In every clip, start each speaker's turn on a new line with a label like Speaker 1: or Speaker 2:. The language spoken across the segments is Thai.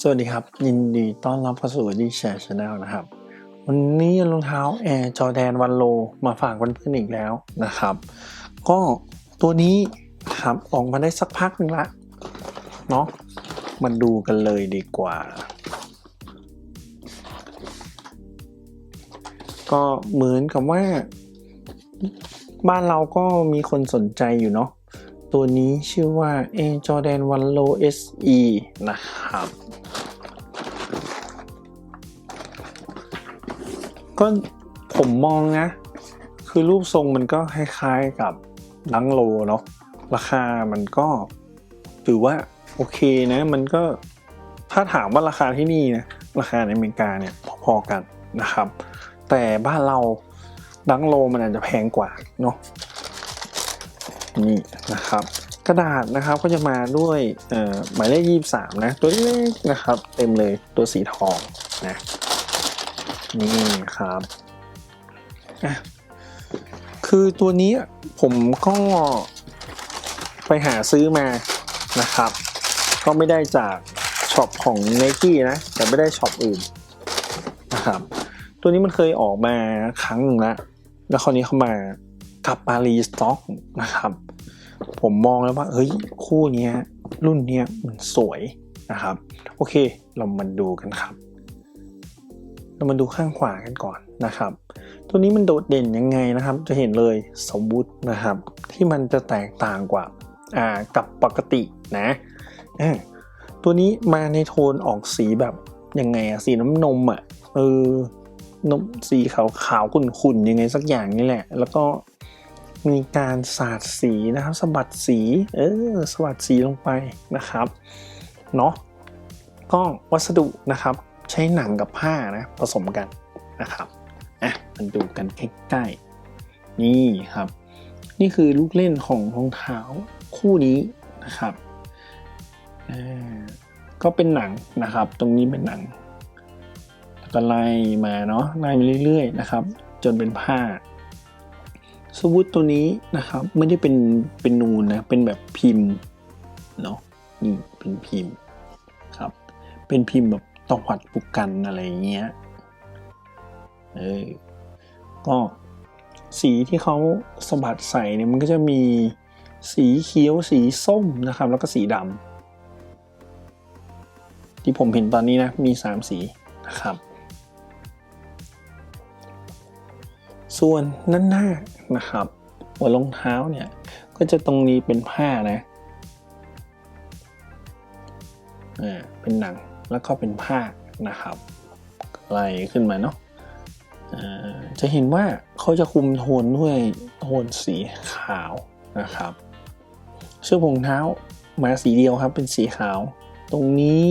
Speaker 1: สวัสดีครับ ยินดีต้อนรับเข้าสู่ดีแชร์ชาแนลนะครับ วันนี้รองเท้าแอร์จอแดนวันโลมาฝากเพื่อนๆอีกแล้วนะครับ ก็ตัวนี้ครับออกมาได้สักพักหนึ่งละเนาะมาดูกันเลยดีกว่า ก็เหมือนกับว่า บ้านเราก็มีคนสนใจอยู่เนาะตัวนี้ชื่อว่า A Jordan One Low SE นะครับ ก็ผมมองนะ คือรูปทรงมันก็คล้ายๆกับลังโลเนาะราคามันก็ถือว่าโอเคนะ มันก็ถ้าถามว่าราคาที่นี่นะราคาในอเมริกาเนี่ยพอๆกันนะครับ แต่บ้านเราดังโลมันอาจจะแพงกว่าเนาะนี่นะครับ กระดาษนะครับก็จะมาด้วยหมายเลขยี่สามนะ ตัวเล็กนะครับ เต็มเลยตัวสีทองนะ นี่ครับอะคือตัวนี้ผมก็ไปหาซื้อมานะครับ ก็ไม่ได้จากช็อปของ n i กี้นะ แต่ไม่ได้ช็อปอื่นนะครับ ตัวนี้มันเคยออกมาครั้งหนึ่งแล้วแล้วคราวนี้เข้ามากลับมารีสต็อกนะครับ ผมมองแล้วว่าเฮ้ยคู่เนี้ยรุ่นเนี้ยมันสวยนะครับ โอเค เรามาดูกันครับ เรามาดูข้างขวากันก่อนนะครับ ตัวนี้มันโดดเด่นยังไงนะครับ จะเห็นเลยสมบุตินะครับ ที่มันจะแตกต่างกว่าอ่ากับปกตินะอ่าตัวนี้มาในโทนออกสีแบบยังไงอะสีน้ำนมอะเออนมสีขาวขาวขุ่นๆยังไงสักอย่างนี่แหละ แล้วก็มีการสาดสีนะครับสะบัดสีเออสวัดสีลงไปนะครับเนาะก็วัสดุนะครับ ใช้หนังกับผ้านะผสมกันนะครับอะมันดูกันใกล้ๆนี่ครับ นี่คือลูกเล่นของรองเท้าคู่นี้นะครับก็เป็นหนังนะครับ ตรงนี้เป็นหนังก็ไล่มาเนาะไล่มาเรื่อยๆนะครับ จนเป็นผ้าสวุตตัวนี้นะครับไม่ได้เป็นเป็นนูนนะเป็นแบบพิมพ์เนาะนี่เป็นพิมพ์ครับ เป็นพิมพ์แบบ ตวัดปุกกันอะไรเงี้ย เออ ก็สีที่เขาสะบัดใส่เนี่ยมันก็จะมีสีเขียวสีส้มนะครับ แล้วก็สีดำที่ผมเห็นตอนนี้นะ มี 3 สีนะครับ ส่วนด้นหน้านะครับหัวรองเท้าเนี่ย ก็จะตรงนี้เป็นผ้านะอ่าเป็นหนัง แล้วก็เป็นผ้านะครับไล่ขึ้นมาเนาะจะเห็นว่าเขาจะคุมโทนด้วยโทนสีขาวนะครับเสื้อผงเท้ามาสีเดียวครับเป็นสีขาว ตรงนี้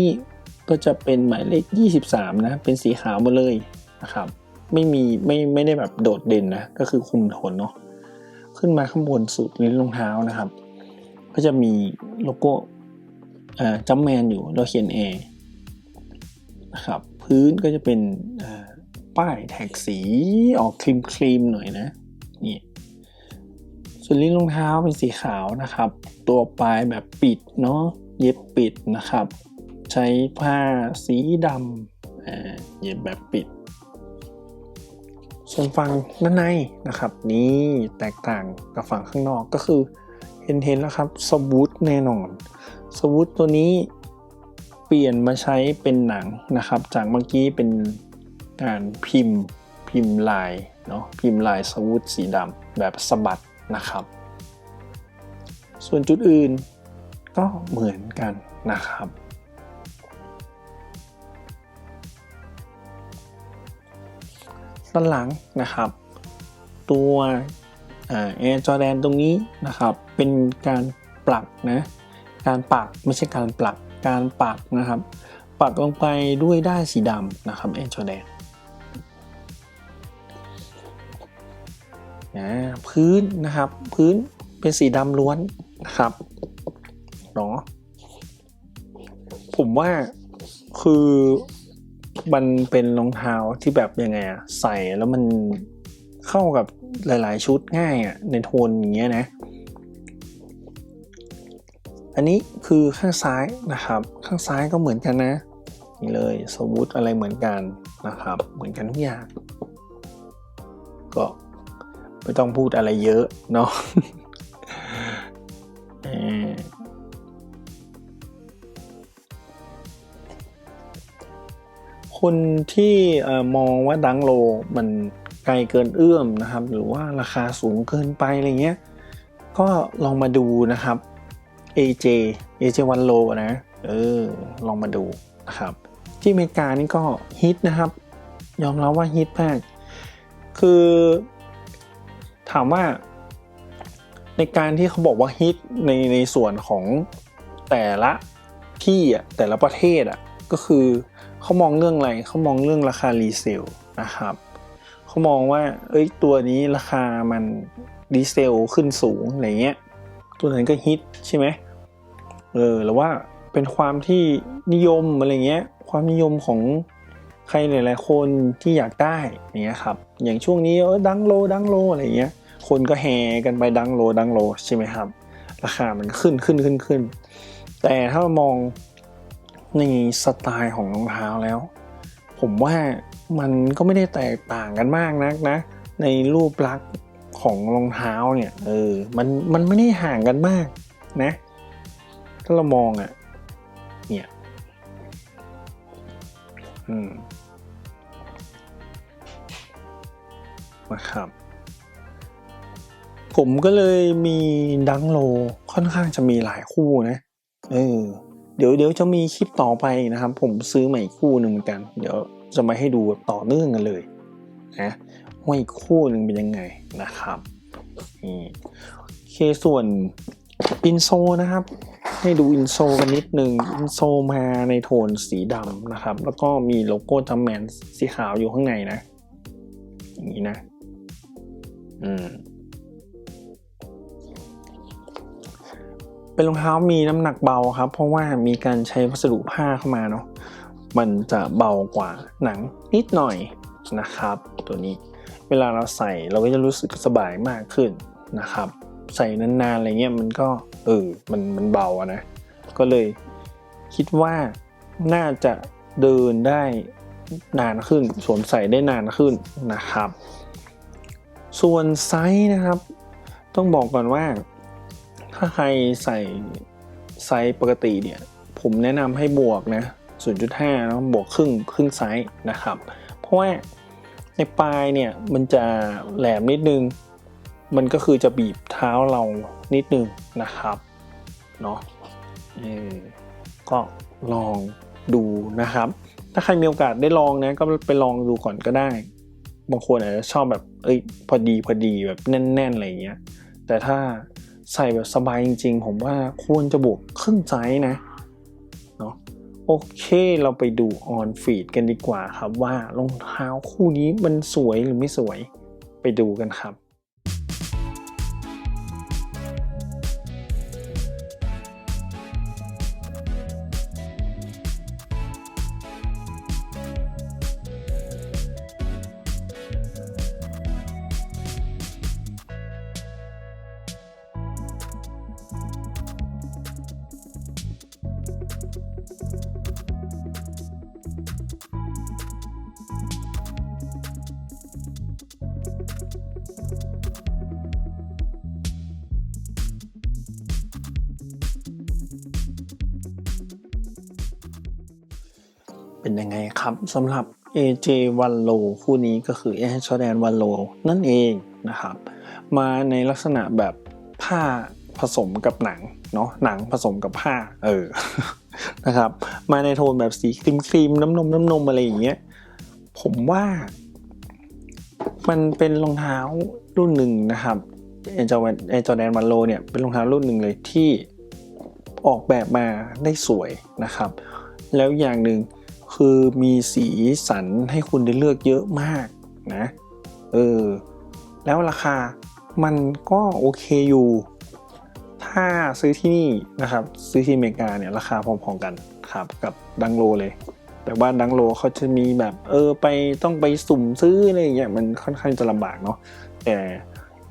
Speaker 1: ก็จะเป็นหมายเลข 23 นะ เป็นสีขาวหมดเลยนะครับ ไม่มีไม่ไม่ได้แบบโดดเด่นนะ ก็คือคุมโทนเนาะขึ้นมาข้างบนสุดลิ้นรองเท้านะครับ ก็จะมีโลโก้จัมแมนอยู่เราเขียน A นะครับ พื้นก็จะเป็นป้ายแท็กสีออกครีมครีมหน่อยนะนี่ส่วนลิ้นรองเท้าเป็นสีขาวนะครับ ตัวปลายแบบปิดเนาะเย็บปิดนะครับ ใช้ผ้าสีดำเย็บแบบปิด ส่วนฝั่งด้านในนะครับ นี่แตกต่างกับฝั่งข้างนอกก็คือเห็นเห็นแล้วครับสวูตแน่นอนสวูตตัวนี้ ปลี่ยนมาใช้เป็นหนังนะครับ จากเมื่อกี้เป็นการพิมพ์พิมพ์ลายเนาะพิมพ์ลายสวูตสีดำแบบสะบัดนะครับ ส่วนจุดอื่นก็เหมือนกันนะครับ ด้านหลังนะครับ ตัวแอร์จอแดนตรงนี้นะครับ เป็นการปลักนะ การปักไม่ใช่การปลัก การปักนะครับ ปักลงไปด้วยด้ายสีดำนะครับแอร์จอแดนนะพื้นนะครับพื้นเป็นสีดำล้วนนะครับเนาะผมว่าคือมันเป็นรองเท้าที่แบบยังไงอะใส่แล้วมันเข้ากับหลาย ๆ ชุดง่ายอะในโทนอย่างเงี้ยนะ อันนี้คือข้างซ้ายนะครับ ข้างซ้ายก็เหมือนกันนะนี่เลยสวูทอะไรเหมือนกันนะครับ เหมือนกันทุกอย่างก็ไม่ต้องพูดอะไรเยอะเนาะคนที่มองว่าดังโลมันไกลเกินเอื้อมนะครับ หรือว่าราคาสูงเกินไปอะไรเงี้ย ก็ลองมาดูนะครับ AJ AJ วันโลนะ เออ ลองมาดูนะครับ ที่อเมริกานี่ก็ฮิตนะครับ ยอมรับว่าฮิตมาก คือถามว่าในการที่เขาบอกว่าฮิตในในส่วนของแต่ละที่อะแต่ละประเทศอะก็คือเขามองเรื่องอะไรเขามองเรื่องราคารีเซลนะครับเขามองว่า เอ้ยตัวนี้ราคามันรีเซลขึ้นสูงอะไรเงี้ย ตัวนั้นก็ฮิตใช่ไหมเออหรือว่าเป็นความที่นิยมอะไรเงี้ย ความนิยมของใครหลายๆคนที่อยากได้เนี้ยครับ อย่างช่วงนี้เออดังโลดังโลอะไรเงี้ย คนก็แห่กันไปดังโลดังโลใช่ไหมครับ ราคามันขึ้นขึ้นขึ้นขึ้น แต่ถ้ามองในสไตล์ของรองเท้าแล้ว ผมว่ามันก็ไม่ได้แตกต่างกันมากนักนะ ในรูปลักษณ์ ของรองเท้าเนี่ยเออมันมันไม่ได้ห่างกันมากนะ ถ้าเรามองอะ่ะเนี่ยอืมนะครับ ผมก็เลยมีดังโลค่อนข้างจะมีหลายคู่นะเออเดี๋ยวเดี๋ยวจะมีคลิปต่อไปนะครับ ผมซื้อใหม่คู่หนึ่งเหมือนกัน เดี๋ยวจะมาให้ดูต่อเนื่องกันเลยนะ ว่าอีกคู่หนึ่งเป็นยังไงนะครับนี่โอเคส่วนอินโซนะครับ ให้ดูอินโซกันนิดหนึ่งอินโซมาในโทนสีดำนะครับ แล้วก็มีโลโก้จัมแมนสีขาวอยู่ข้างในนะอย่างนี้นะอืมเป็นรองเท้ามีน้ำหนักเบาครับ เพราะว่ามีการใช้วัสดุผ้าเข้ามาเนาะมันจะเบากว่าหนังนิดหน่อยนะครับ ตัวนี้ เวลาเราใส่เราก็จะรู้สึกสบายมากขึ้นนะครับ ใส่นานๆอะไรเงี้ยมันก็เออมันมันเบาอะนะ ก็เลยคิดว่าน่าจะเดินได้นานขึ้น สวมใส่ได้นานขึ้นนะครับ ส่วนไซส์นะครับ ต้องบอกก่อนว่า ถ้าใครใส่ไซส์ปกติเนี่ย ผมแนะนำให้บวกนะ0.5แล้วบวกครึ่งครึ่งไซส์นะครับ เพราะว่า ในปลายเนี่ยมันจะแหลมนิดนึง มันก็คือจะบีบเท้าเรานิดนึงนะครับเนาะก็ลองดูนะครับ ถ้าใครมีโอกาสได้ลองนะก็ไปลองดูก่อนก็ได้ บางคนอาจจะชอบแบบเอ้ยพอดีพอดีแบบแน่นๆอะไรเงี้ยแต่ถ้าใส่แบบสบายจริง ๆ ผมว่าควรจะบวกครึ่งไซส์นะเนาะ โอเคเราไปดูออนฟีดกันดีกว่าครับว่ารองเท้าคู่นี้มันสวยหรือไม่สวยไปดูกันครับ เป็นยังไงครับสำหรับ AJ วันโลคู่นี้ก็คือ Air Jordan วันโลนั่นเองนะครับ มาในลักษณะแบบผ้าผสมกับหนังเนาะหนังผสมกับผ้า เออนะครับ มาในโทนแบบสีครีมครีมน้ำนมน้ำนมอะไรอย่างเงี้ยผมว่ามันเป็นรองเท้ารุ่นหนึ่งนะครับเอจอแดนวันโลเนี่ยเป็นรองเท้ารุ่นหนึ่งเลยที่ออกแบบมาได้สวยนะครับ แล้วอย่างหนึ่ง คือมีสีสันให้คุณได้เลือกเยอะมากนะเออแล้วราคามันก็โอเคอยู่ ถ้าซื้อที่นี่นะครับ ซื้อที่อเมริกาเนี่ยราคาพอๆกันครับกับดังโลเลย แต่ว่าดังโลเขาจะมีแบบเออไปต้องไปสุ่มซื้ออะไรอย่างเงี้ยมันค่อนข้างจะลำบากเนาะแต่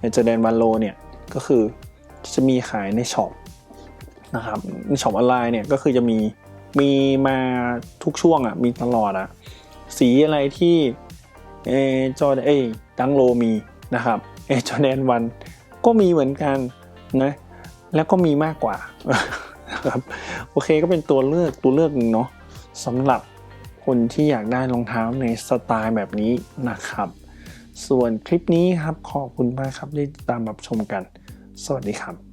Speaker 1: ในเจแดนวันโลเนี่ยก็คือจะมีขายในช็อปนะครับในช็อปออนไลน์เนี่ยก็คือจะมี มีมาทุกช่วงอะ มีตลอดอะ สีอะไรที่เออจอเอดังโลมีนะครับเอจอแดนวันก็มีเหมือนกันนะแล้วก็มีมากกว่านะครับโอเคก็เป็นตัวเลือกตัวเลือกหนึ่งเนาะสำหรับคนที่อยากได้รองเท้าในสไตล์แบบนี้นะครับ ส่วนคลิปนี้ครับขอบคุณมากครับที่ติดตามรับชมกัน สวัสดีครับ